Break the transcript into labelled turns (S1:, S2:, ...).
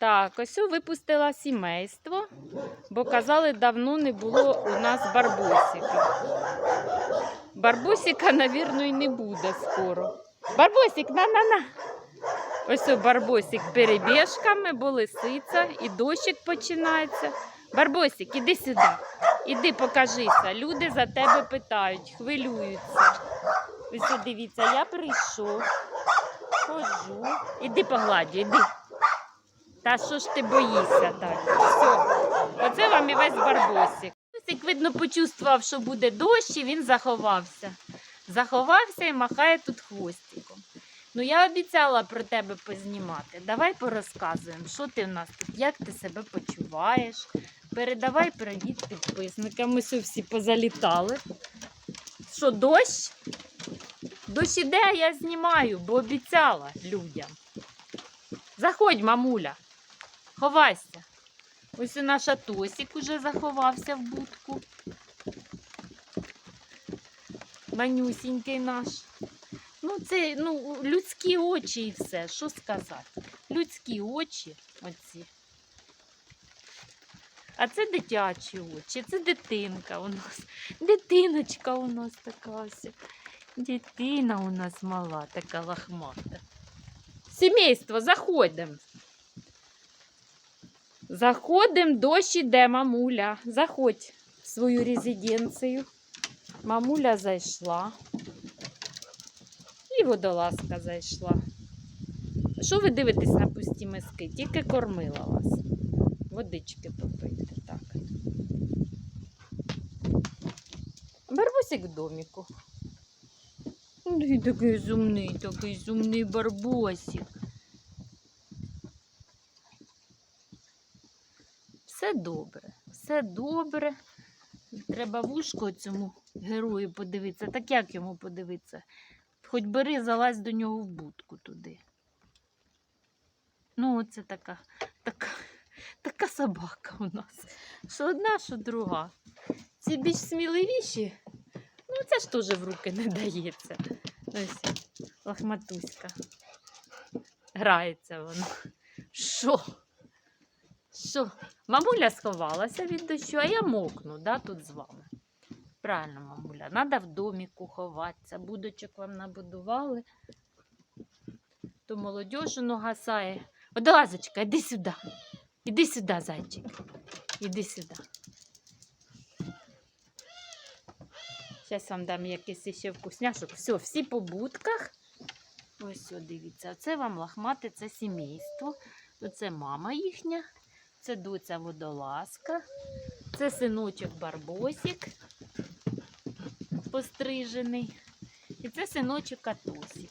S1: Так, ось випустила сімейство, бо казали, давно не було у нас барбосика. Барбосика, навірно, і не буде скоро. Барбосик, на-на-на. Ось у барбосик перебіжками, бо лисиця, і дощик починається. Барбосик, іди сюди. Іди покажися. Люди за тебе питають, хвилюються. Ось дивіться, я прийшов, ходжу. Іди погладю, іди. Та що ж ти боїшся так? Все. Оце вам і весь барбосик. Барбосик, видно, почувствував, що буде дощ, і він заховався. Заховався і махає тут хвостиком. Ну, я обіцяла про тебе познімати. Давай порозказуємо, що ти в нас тут, як ти себе почуваєш. Передавай привіт підписникам. Ось всі позалітали. Що, дощ? Дощ іде, я знімаю, бо обіцяла людям. Заходь, мамуля, ховайся. Ось і наш Атосик уже заховався в будку. Манюсінький наш. Ну, це ну, людські очі і все. Що сказати? Людські очі оці. А це дитячі очі, це дитинка у нас. Дитиночка у нас така ось. Дитина у нас мала, така лахмата. Сімейство, заходимо. Заходимо, дощ іде, мамуля. Заходь в свою резиденцію. Мамуля зайшла. І водолазка зайшла. Що ви дивитесь на пусті миски? Тільки кормила вас. Водички попийте, так. Барбусик в доміку. Такий зумний, такий зумний барбосик. Все добре, все добре. Треба вушко цьому герою подивитися. Так як йому подивитися? Хоч бери, залазь до нього в будку туди. Ну, оце така, така, така собака у нас. Що одна, що друга. Ці більш сміливіші. Ну, це ж теж в руки не дається. Ось лахматуська. Грається вона. Що? Що? Мамуля сховалася від дощу, а я мокну, да, тут з вами. Правильно, мамуля, треба в доміку ховатися. Будочок вам набудували. То молодежу нагасає. Одолазочка, іди сюди. Іди сюди, зайчик. Іди сюди. Зараз вам дам якийсь ще вкусняшок. Все, всі по будках. Ось, дивіться, це вам лахмати, це сімейство. Оце мама їхня, це дуця водолазка, це синочок Барбосик пострижений. І це синочок Катусик.